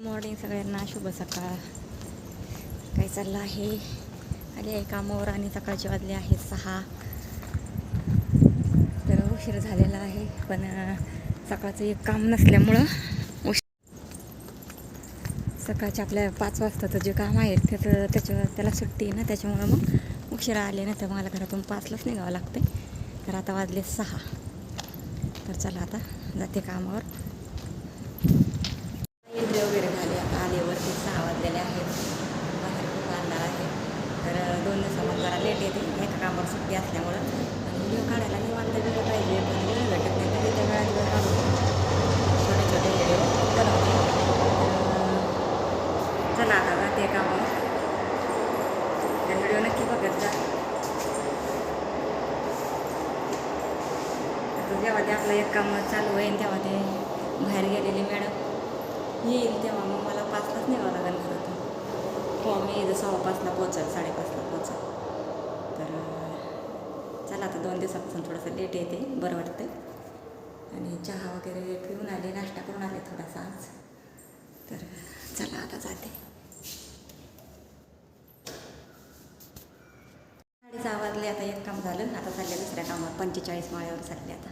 Morning सगळ्यांना. शुभ सकाळ. काय चाललं आहे? आली आहे कामावर आणि सकाळचे वाजले आहेत सहा. तर उशीर झालेला आहे पण सकाळचं एक काम नसल्यामुळं उशीर. सकाळचे आपल्या पाच वाजताचं जे काम आहे त्याचं त्याच्या त्याला सुट्टी आहे ना त्याच्यामुळं मग उशिरा आले ना तर मला घरातून पाचलाच निघावं लागते तर आता वाजले सहा. तर चला आता जाते कामावर एंट्री वगैरे झाली आता सहा वाजलेले आहेत. बाहेर खूप आणणार आहे. तर दोन दिवसामध्ये जरा लेट येते. एका कामावर सुट्टी असल्यामुळं. आणि व्हिडिओ काढायला निवांत वेळ पाहिजे. पण वेळ भेटत नाही तरी त्या वेळात वेळ काढून छोटे छोटे व्हिडिओ बनवते. चला आता जाते कामावर. तर व्हिडिओ नक्की बघत जा. जेव्हा ते आपलं एक काम चालू होईल तेव्हा ते बाहेर गेलेली मॅडम येईल तेव्हा मग मला पाचलाच न्यावं लागेल घरातून. हो मी जसं सव्वा पाचला पोचल साडेपाचला पोचल तर चला आता दोन दिवसापासून थोडंसं लेट येते बरं वाटतं आणि चहा वगैरे पिऊन आले नाश्ता करून आले थोडासा आज. तर चला आता जाते. साडेसहा वाजले आता एक काम झालं आता चालले दुसऱ्या कामावर पंचेचाळीस माळ्यावर चालले आता.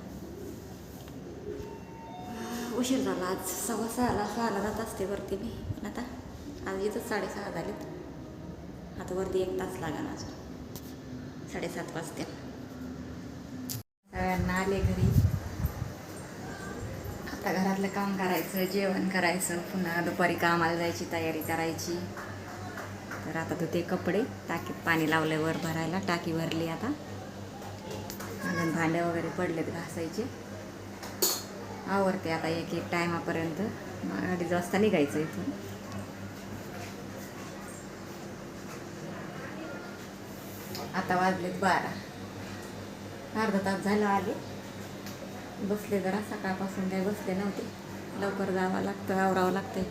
उशीर झाला. आज सव्वा सहाला सहाला जात असते वरती मी. पण आता आज इथंच साडेसहा झालेत. आता वरती एक तास लागेल अजून. साडेसात वाजते. सगळ्यांना आले घरी. आता घरातलं काम करायचं जेवण करायचं. पुन्हा दुपारी कामाला जायची तयारी करायची. तर आता धुते कपडे. टाकीत पाणी लावलं वर भरायला. टाकी भरली आता. अजून भांडे वगैरे पडलेत घासायचे. आवरते आता एक एक टायमापर्यंत. मग अडीच वाजता निघायचं इथून. आता वाजलेत बारा. अर्धा तास झालं आले बसले जरा सकाळपासून काही बसले नव्हते. लवकर जावं लागतं आवरावं लागतंय.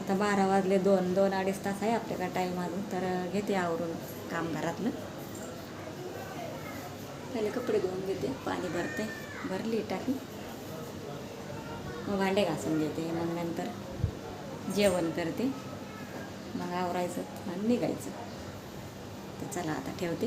आता बारा वाजले दोन दोन अडीच तास आहे आपल्याकडे टाईम अजून. तर घेते आवरून काम घरातलं. पहिले कपडे धुवून घेते पाणी भरते भरली टाकी। मग भांडे घासून घेते मग नंतर जेवण करते मग आवरायचं आणि निघायचं. तर चला आता ठेवते.